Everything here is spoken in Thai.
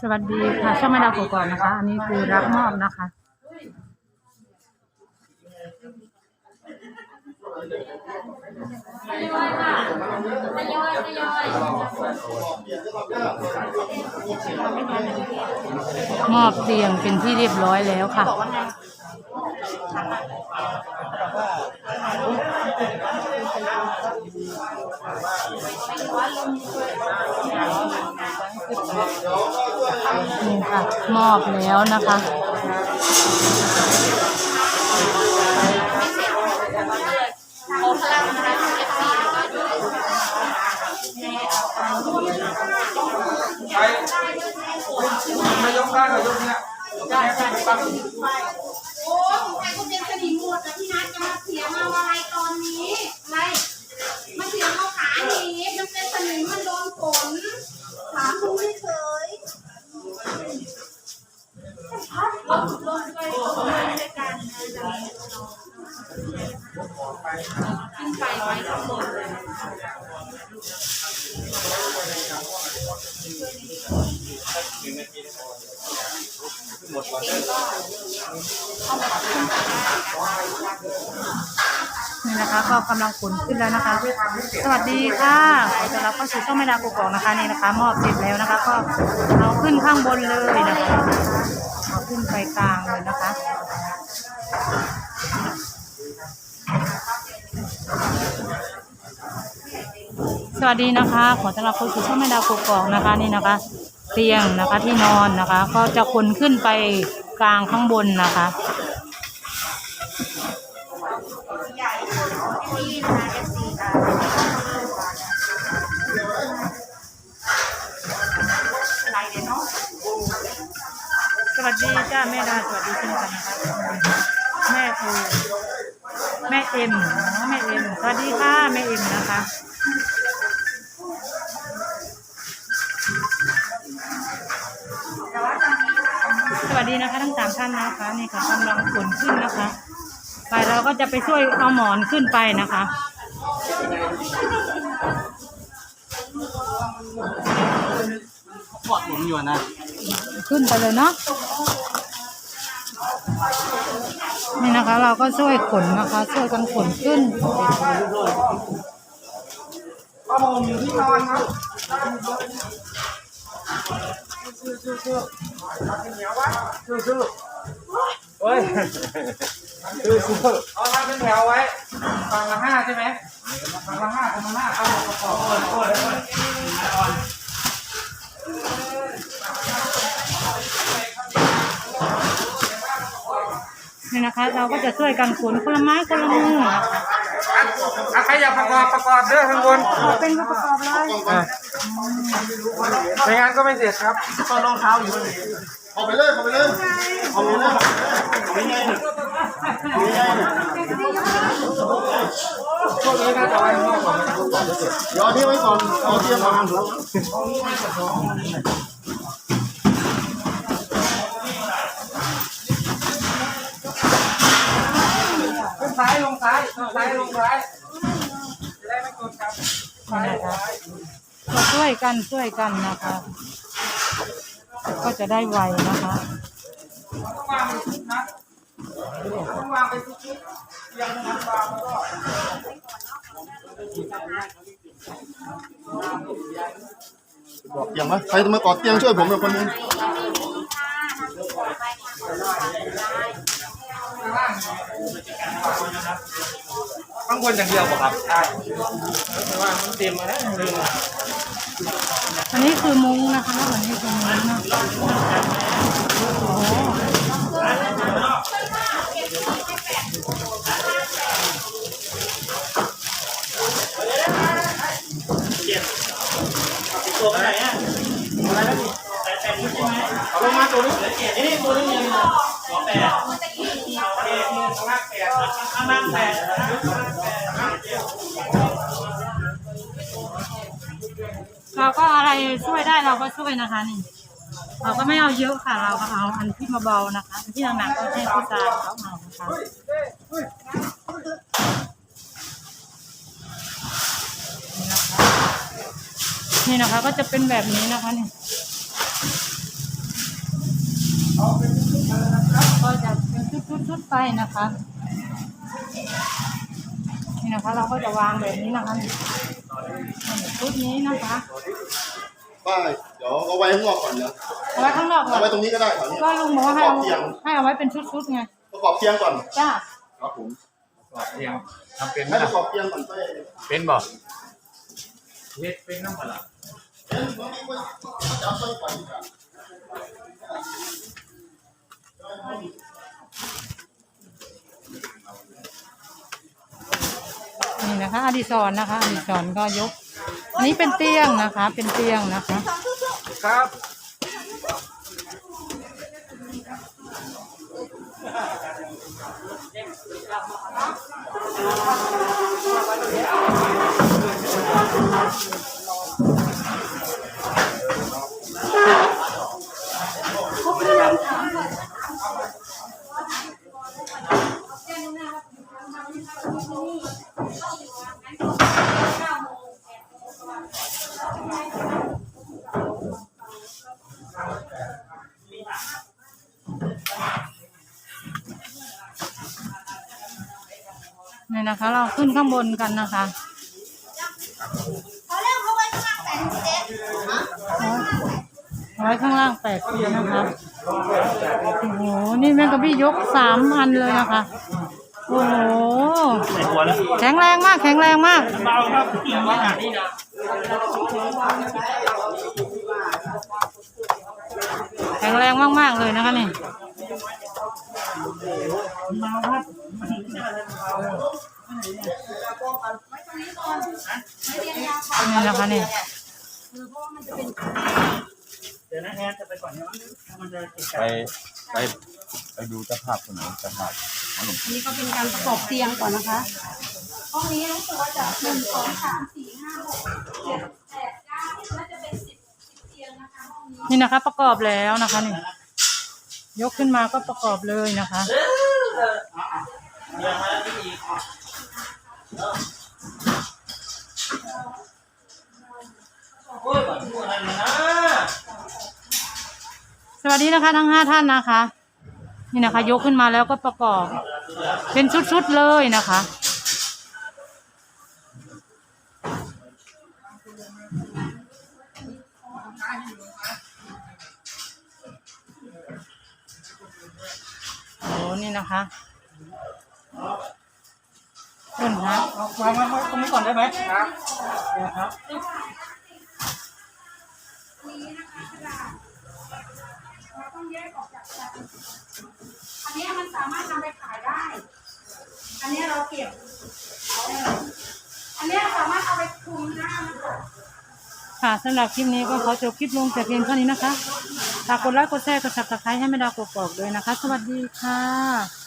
สวัสดีค่ะช่องไม่ดาวกก่อนนะคะ อันนี้คือรับมอบนะคะมอบเตียงเป็นที่เรียบร้อยแล้วค่ะ นี่ค่ะ มอบแล้วนะคะใครไม่ยกได้หรอยกเนี่ยได้ได้ปั๊บโอ้สง ลงไปลงไปด้วยกันนะจะมีขึ้นไปไว้ข้างบนเลยนี่นะคะก็กำลังขนขึ้นแล้วนะคะ สวัสดีค่ะขอต้อนรับเข้าสู่ช่องไม่ดาวกุกอกนะคะนี่นะคะ มอบเสร็จแล้วนะคะ ก็เอาขึ้นข้างบนเลยนะคะ เอาขึ้นไปกลางเลยนะคะสวัสดีนะคะ ขอต้อนรับเข้าสู่ช่องไม่ดาวกุกอกนะคะนี่นะคะ เตียงนะคะที่นอนนะคะ ก็จะขนขึ้นไปกลางข้างบนนะคะที่นะคะ วัสดีจ้าแม่ดาสวัสดีเช่นกันนะคะแม่โอแม่เอ็มแม่เอ็มสวัสดีค่ะแม่เอ็มนะคะสวัสดีนะคะทั้งสามท่านนะคะนี่ค่ะกำลังขนขึ้นนะคะ ไปเราก็จะไปช่วยเอาหมอนขึ้นไปนะคะกอดผมอยู่นะ ขึ้นไปเลยเนาะนี่นะคะ เราก็ช่วยขนนะคะ ช่วยกันขนขึ้นผ้าห่มอยู่ที่นอนครับสู้สู้เหนียววะชื่อชื่อเฮ้ยสู้สู้เอาทำเป็นแถวไว้ฝั่งละห้าใช่ไหมฝั่งละห้าฝั่งละห้าเอาประกอบโอนโอ นโอนนี่นะคะ เราก็จะช่วยกันขนคนละไม้คนละมือนะคะอะใครอยากประกอบประกอบเด้อข้างบนเป็นผู้ประกอบเลยอะไม่งั้นก็ไม่เสร็จครับต้นรองเท้าอยู่บนนี้เอาไปเลยเอาไปเลยเอาไปเลยไม่ไงเนี่ยไม่ไงเนี่ยช่วงนี้น่าจะไว้ข้างนอกก่อนเดี๋ยวเอาที่ไว้ก่อนเอาที่มาหันหัว ซ้ายลงซ้ายลงซ้ายลงซ้ายจะได้ไม่กดครับนี่นะคะก็ช่วยกันช่วยกันนะคะ ก็จะได้ไวนะคะต้องวางเป็นชุดนะต้องวางเป็นชุดๆเรียงน้ำวางแล้วก็กอดเตียงไหมใครจะมากอดเตียงช่วยผมเป็นคนหนึง ข้างบนอย่างเดียวป่ะครับใช่แต่ว่ามันเต็มมาแล้วลืมอันนี้คือมุ้งนะคะอันนี้คือมุ้งนะโอ้โหเอาลงมาตัวนี้นี่ตัวนี้ เราก็อะไรช่วยได้เราก็ช่วยนะคะนี่ เราก็ไม่เอาเยอะค่ะ เราก็เอาอันที่เบาๆนะคะที่หนักๆก็ให้ผู้ชายเขาเอานะคะนี่นะคะก็จะเป็นแบบนี้นะคะนี่ก็จะชุดๆไปนะคะ นี่นะคะ เราก็จะวางแบบนี้นะคะนี่ชุดนี้นะคะ ป้ายเดี๋ยวเอาไว้ข้างนอกก่อนเดี๋ยวเอาไว้ข้างนอกก่อเอานไว้ตรงนี้ก็ได้ครับก็ลุงบอกว่าให้ประกอเอาบเตียงให้เอาไว้เป็นชุดๆไงประกอบเตียงก่อนจ้าครับผมกอดเตียงทำเป็นไหมให้ปล่ะระกอบเตียงก่อนไปเป็นบอกเฮ็ดเป็นน้ำมันล่ะจะเอาไปก่อนดีกว่า นะคะอดิศรนะคะอดิศรก็ยกอันนี้เป็นเตียงนะคะ เป็นเตียงนะคะ ครับ นะคะ เราขึ้นข้างบนกันนะคะร้อาไว้ข้างล่างแปดเตียนะคะโอ้โหนี่แม่กะบี้ยกสามอันเลยนะคะโอ้โหแข็งแรงมาก แข็งแรงมากแข็งแรงมาก ๆ เลยนะคะนี่ นี่นะคะนี่ไปไปไปดูเจ้าภาพคนไหนเจ้าภาพขนมอันนี้ก็เป็นการประกอบเตียงก่อนนะคะ ห้องนี้รู้สึกว่าจะหนึ่งสองสามสี่ห้าหกเจ็ดแปดเก้าน่าจะเป็นสิบสิบเตียงนะคะห้องนี้ นี่นะคะ ประกอบแล้วนะคะนี่ยกขึ้นมาก็ประกอบเลยนะคะ สวัสดีนะคะทั้งห้าท่านนะคะ นี่นะคะ ยกขึ้นมาแล้วก็ประกอบ เป็นชุดๆเลยนะคะโอ้นี่นะคะ ต้นฮะวางไว้ตรงนี้ก่อนได้ไหมครับครับเราต้องแยกออกจากกันอันนี้มันสามารถนำไปขายได้ อันนี้เราเก็บเอออันนี้สามารถเอาไปคลุมหน้ามันก่อนค่ะสำหรับคลิปนี้ก็ขอจบคลิปลงแต่เพียงเท่านี้นะคะฝากกดไลค์กดแชร์กดซับสไครต์ให้แม่ดาวกรอกๆด้วยนะคะ สวัสดีค่ะ